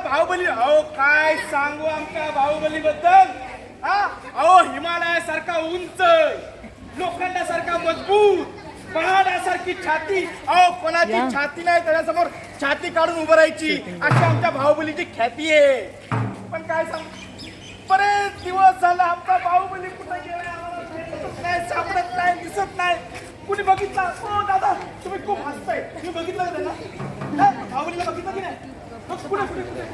बाहुबली अहो काय सांगू आमच्या बाहुबली बद्दल हा? अहो हिमालयासारखा उंच लोखंडासारखा मजबूत पहाडासारखी छाती. अहो कोणाची छाती नाही त्याच्यासमोर छाती काढून उभं राहायची. अशी आमच्या बाहुबलीची ख्याती आहे. पण काय सांग? बरेच दिवस झाला आमचा बाहुबली कुठे गेला सापडत नाही दिसत नाही. कुणी बघितला? हो दादा तुम्ही खूप हसताय. तुम्ही बघितलं का त्यांना बघितलं की नाही? मग कुठे कुठे कुठे?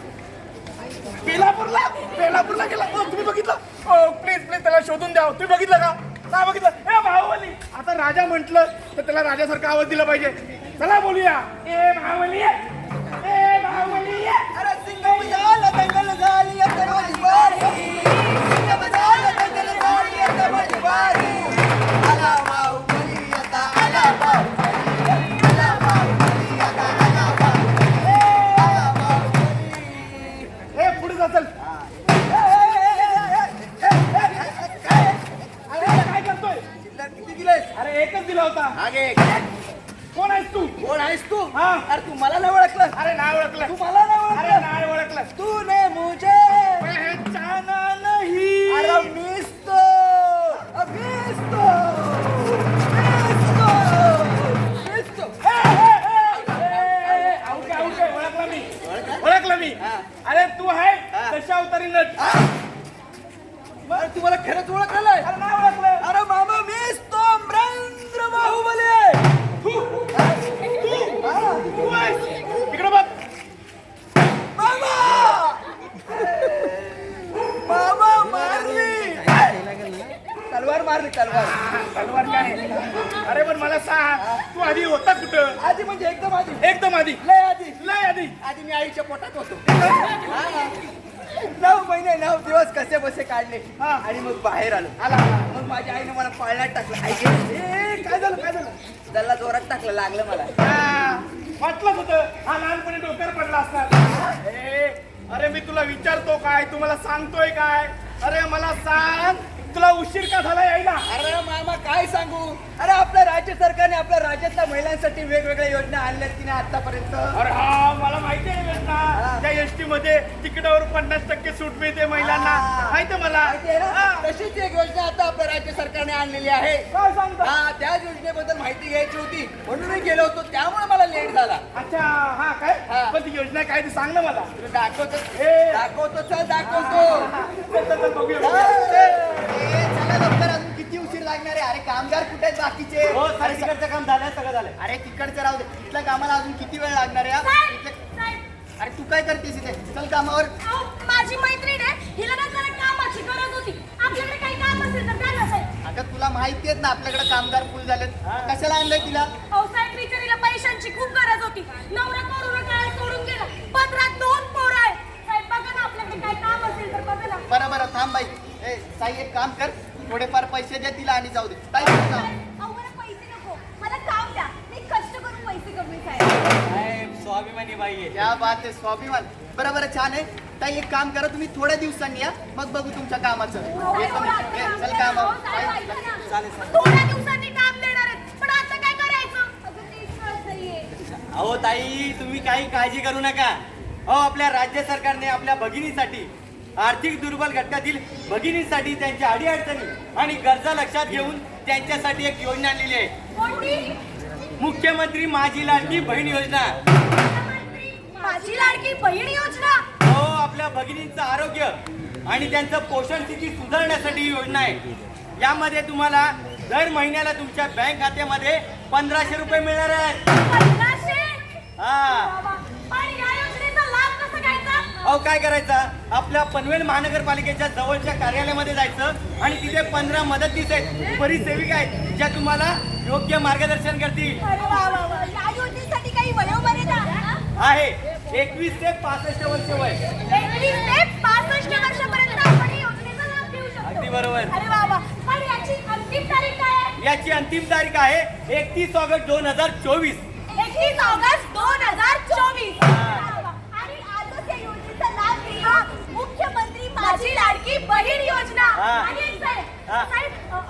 बेलापूरला? बेलापूरला गेला. हो तुम्ही बघितलं? हो प्लीज प्लीज त्याला शोधून द्या. तुम्ही बघितलं का? नाही बघितलं? ए बाहुबली! आता राजा म्हटलं तर त्याला राजासारखा आवाज दिला पाहिजे. चला बोलूया. ए बाहुबली! ए बाहुबली! कोण आहेस तू? हा. अरे तू मला नाही ओळखलं. अरे नाही ओळखलं. तू मला नाही अरे ओळखलं. नाही ओळखलं. तू ने मुझे पहचाना नहीं. अरे मीच तलवार मारली तलवार. तलवार काय? अरे पण मला सांग तू आधी होता कुठं? आधी म्हणजे एकदम आधी. एकदम आधी. लय आधी. लय आधी. आधी मी आईच्या पोटात होतो. हा. नऊ महिने नऊ दिवस कसे बसे काढले. हा. आणि मग बाहेर आलो. आला मग माझ्या आईने मला पाळण्यात टाकलं. आई ए, काय झालं काय झालं? त्याला जोरात टाकलं लागलं मला. हा, वाटलंच होतं हा लहानपणी डोक्यावर पडला असणार ए, अरे मी तुला विचारतो काय? तू मला सांगतोय काय? अरे मला सांग. तुला उशीर का झाला यायला? अरे मामा काय सांगू? अरे आपल्या राज्य सरकारने आपल्या राज्यातल्या महिलांसाठी वेगवेगळ्या योजना आणल्यात की नाही आतापर्यंत? अरे हा मला माहिती आहे योजना. त्या एसटी मध्ये तिकिटावर पन्नास टक्के सूट मिळते महिलांना. हा. माहिती आहे मला? माहिती आहे ना? तशीच एक योजना आता आपल्या राज्य सरकारने आणलेली आहे. काय सांगतो? हा त्या योजनेबद्दल माहिती घ्यायची होती. म्हणून मी गेलो होतो. त्यामुळे मला झाला. अच्छा हा काय? हा. पण ती योजना काय ती सांग ना मला. तुला दाखवतो. ए. दाखवतो चल दाखवतो. चल, चल, चल, बघूया. ए, चला लवकर अजून किती उशीर लागणार आहे? अरे कामगार कुठे आहेत बाकीचे? हो, अरे तिकडचं काम झालं सगळं झालं अरे तिकडचं राहू दे. इथल्या कामाला अजून किती वेळ लागणार आहे हा? इथल्या- अरे तू काय करतेस इथे? चल कामावर. अहो, माझी मैत्रीण आहे. हिला ना जरा कामाची गरज होती. आपल्याकडे काही काम असेल तर काय नसेल अगं तुला माहिती आहेत ना आपल्याकडे कामगार फुल झालेत. कशाला आणलंय तिला? अहो साहेब बिचारीला पैशांची खूप गरज होती. नवरा कोरोना काळात सोडून गेला. पदरात दोन पोरं आहे साहेब बघा ना आपल्याकडे काय काम असेल तर बघा ना. बरं बरं थांब बाई. ए साई एक काम कर. थोडेफार पैसे दे तिला आणि जाऊ दे. ताई. अहो मला पैसे नको. मला काम द्या. मी कष्ट करून पैसे कमवी साहेब. स्वाभिमानी बाई आहे क्या बात आहे स्वाभिमान. बरं बरं छान आहे. ताई एक काम करा तुम्ही थोड्या दिवसांनी या. मग बघू तुमच्या कामाचं. एवढं ए, काम चल अहो, साहेब, ऐका ना. चालेल चालेल. थोड्या काम देणार आहेत पण आता काय करायचं अगं तेच कळत नाहीये अहो ताई तुम्ही काही काळजी करू नका. अहो आपल्या राज्य सरकारने आपल्या भगिनीसाठी आर्थिक दुर्बल घटकातील भगिनींसाठी त्यांच्या अडीअडचणी आणि गरजा लक्षात घेऊन त्यांच्यासाठी एक योजना आणलेली आहे. मुख्यमंत्री माझी लाडकी बहीण योजना. माझी लाडकी बहीण योजना? अहो आपल्या भगिनींचं आरोग्य आणि त्यांचं पोषण स्थिती सुधारण्यासाठी ही योजना आहे. यामध्ये तुम्हाला दर महिन्याला तुमच्या बँक खात्यामध्ये पंधराशे रुपये मिळणार आहेत पन्नासशे हा बाबा, आणि या योजनेचा लाभ कसा काय करायचं? आपल्या पनवेल महानगरपालिकेच्या जवळच्या कार्यालयामध्ये जायचं आणि तिथे पंधरा मदतनीस आहेत बरीच सेविका आहेत ज्या तुम्हाला योग्य मार्गदर्शन करतील. आहे. एकवीस ते पासष्ट वर्ष वय. अगदी बरोबर. याची अंतिम तारीख आहे? एकतीस ऑगस्ट दोन हजार चोवीस. एकतीस ऑगस्ट दोन हजार चोवीस. माझी लाडकी बहीण योजना.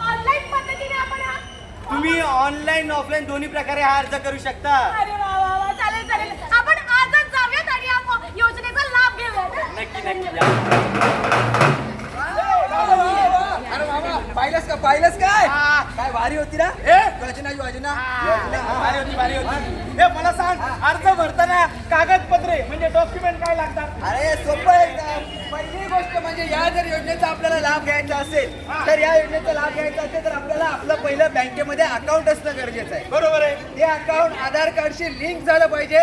ऑनलाईन पद्धतीने आपण तुम्ही ऑनलाईन ऑफलाईन दोन्ही प्रकारे हा अर्ज करू शकता. अरे चालेल चालेल. आपण जाऊयात आणि योजनेचा लाभ घेऊयात. नक्की नक्की पाहिलंस का पाहिलंस काय? काय होती ना? योजना? योजना. भारी होती भारी होती. हे मला सांग अर्ज भरताना कागदपत्रे म्हणजे डॉक्युमेंट काय लागतात? अरे सोपं आहे. म्हणजे या जर योजनेचा आपल्याला लाभ घ्यायचा असेल. तर या योजनेचा लाभ घ्यायचा असेल तर आपल्याला आपलं पहिलं बँकेमध्ये अकाउंट असणं गरजेचं आहे. बरोबर आहे. ते अकाउंट आधार कार्डशी लिंक झालं पाहिजे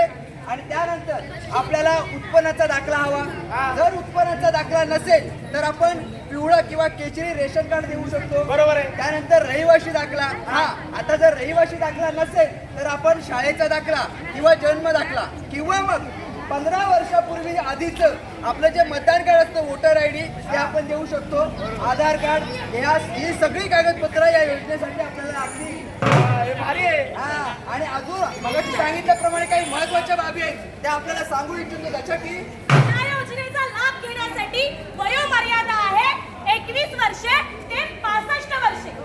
आणि त्यानंतर आपल्याला उत्पन्नाचा दाखला. हवा. जर उत्पन्नाचा दाखला नसेल तर आपण पिवळं किंवा केशरी रेशन कार्ड देऊ शकतो. बरोबर आहे. त्यानंतर रहिवाशी दाखला. हा आता जर रहिवाशी दाखला नसेल तर आपण शाळेचा दाखला किंवा जन्म दाखला किंवा मग पंधरा वर्षापूर्वी आधीच आपलं जे मतदान कार्ड असतं वोटर आय डी ते आपण देऊ शकतो. आधार कार्ड या ही सगळी कागदपत्र या योजनेसाठी आपल्याला आपली भारी आहे. हा आणि अजून मला सांगितल्याप्रमाणे काही महत्त्वाच्या बाबी आहेत त्या आपल्याला सांगू इच्छितो. त्याच्या की या योजनेचा लाभ घेण्यासाठी वयोमर्यादा आहे एकवीस वर्षे ते पासष्ट वर्षे.